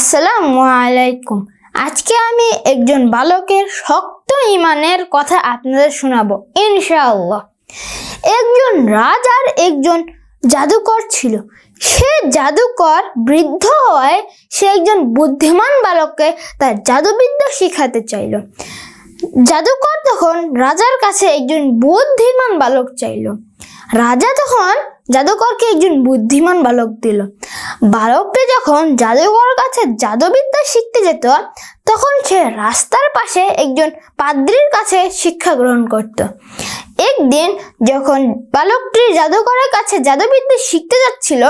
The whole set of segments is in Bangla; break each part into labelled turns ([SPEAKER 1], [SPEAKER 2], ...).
[SPEAKER 1] আসসালামু আলাইকুম আজকে আমি একজন বালকের শক্ত ইমানের কথা আপনাদের শোনাবো, ইনশাআল্লাহ। একজন রাজার একজন জাদুকর ছিল। সে জাদুকর বৃদ্ধ হওয়ায় সে একজন বুদ্ধিমান বালককে তার জাদুবিদ্যা শিখাতে চাইল। জাদুকর তখন রাজার কাছে একজন বুদ্ধিমান বালক চাইল। রাজা তখন জাদুকরকে একজন বুদ্ধিমান বালক দিল। বালকটি যখন জাদুকরের কাছে জাদুবিদ্যা শিখতে যেত, তখন সে রাস্তার পাশে একজন পাদ্রির কাছে শিক্ষা গ্রহণ করত। একদিন যখন বালকটি জাদুকরের কাছে জাদুবিদ্যা শিখতে যাচ্ছিল,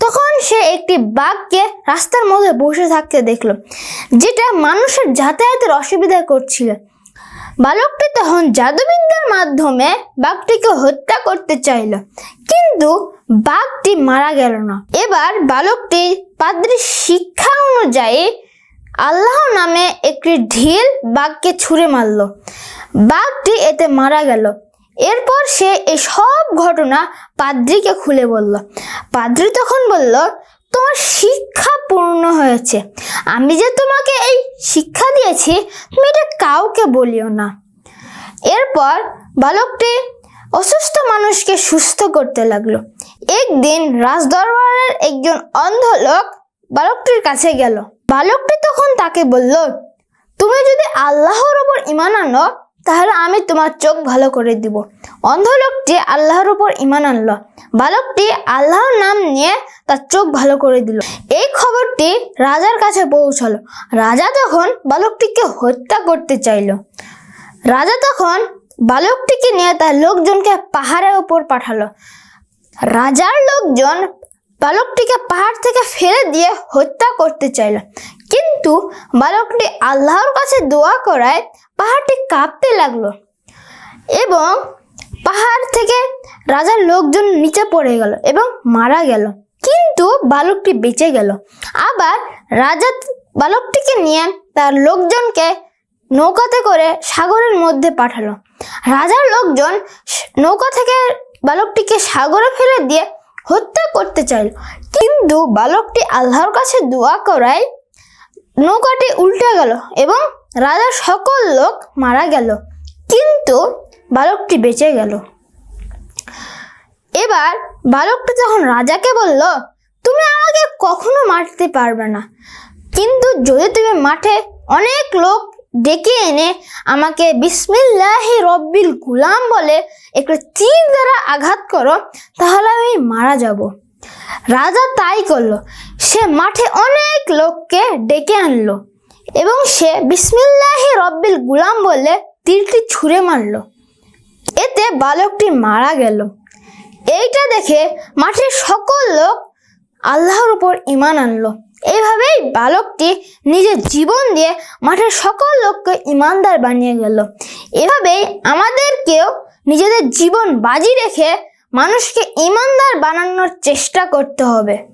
[SPEAKER 1] তখন সে একটি বাঘকে রাস্তার মধ্যে বসে থাকতে দেখল, যেটা মানুষের যাতায়াতের অসুবিধা করছিল। বালকটি তখন জাদুবিদ্যার মাধ্যমে বাঘটিকে হত্যা করতে চাইল। কিন্তু বাঘটি মারা গেল না। এবার বালকটি পাদ্রির শিক্ষা অনুযায়ী আল্লাহ নামে একটি ঢিল বাঘকে ছুঁড়ে মারল। বাঘটি এতে মারা গেল। এরপর সে এই সব ঘটনা পাদ্রিকে খুলে বলল। পাদ্রি তখন বলল, তোমার শিক্ষা হয়েছে। আমি যে তোমাকে এই শিক্ষা দিয়েছি তুমি এটা কাউকে বলিও না। এরপর বালকটি অসুস্থ মানুষকে সুস্থ করতে লাগল। একদিন রাজদরবারের একজন অন্ধ লোক বালকটির কাছে গেল। বালকটি তখন তাকে বলল, তুমি যদি আল্লাহর ওপর ইমান আনো তাহলে আমি তোমার চোখ ভালো করে দিব। অন্ধ লোকটি আল্লাহর উপর ইমান আনলো, বালকটি আল্লাহর নাম নিয়ে তার চোখ ভালো করে দিল। এই খবরটি রাজার কাছে পৌঁছালো। রাজা তখন বালকটিকে হত্যা করতে চাইলো। রাজা তখন বালকটিকে নিয়ে তার লোকজনকে পাহাড়ের ওপর পাঠালো। রাজার লোকজন বালকটিকে পাহাড় থেকে ফেলে দিয়ে হত্যা করতে চাইল। কিন্তু বালকটি আল্লাহর কাছে দোয়া করায় পাহাড়টি কাঁপতে লাগল এবং পাহাড় থেকে রাজার লোকজন নিচে পড়ে গেল এবং মারা গেল। কিন্তু বালকটি বেঁচে গেল। আবার রাজা বালকটিকে নিয়ে তার লোকজনকে নৌকাতে করে সাগরের মধ্যে পাঠালো। রাজার লোকজন নৌকা থেকে বালকটিকে সাগরে ফেলে দিয়ে হত্যা করতে চাইল। কিন্তু বালকটি আল্লাহর কাছে দোয়া করায় নৌকাটি উল্টে গেল এবং রাজার সকল লোক মারা গেল, কিন্তু বালকটি বেঁচে গেল। এবার বালকটি যখন রাজাকে বলল, তুমি আমাকে কখনো মারতে পারবে না, কিন্তু যদি তুমি মাঠে অনেক লোক ডেকে এনে আমাকে বিসমিল্লাহ রব্বিল গুলাম বলে একটু তীর দ্বারা আঘাত করো, তাহলে আমি মারা যাব। রাজা তাই করল। সে মাঠে অনেক লোককে ডেকে আনলো। এবং সে বিসমিল্লাহ রব্বিল গুলাম বলে তীরটি ছুঁড়ে মারলো। এতে বালকটি মারা গেল। এইটা দেখে মাঠের সকল লোক আল্লাহর উপর ইমান আনলো। এইভাবেই বালকটি নিজের জীবন দিয়ে মাঠের সকল লোককে ইমানদার বানিয়ে গেল। এভাবেই আমাদেরকেও নিজেদের জীবন বাজি রেখে মানুষকে ইমানদার বানানোর চেষ্টা করতে হবে।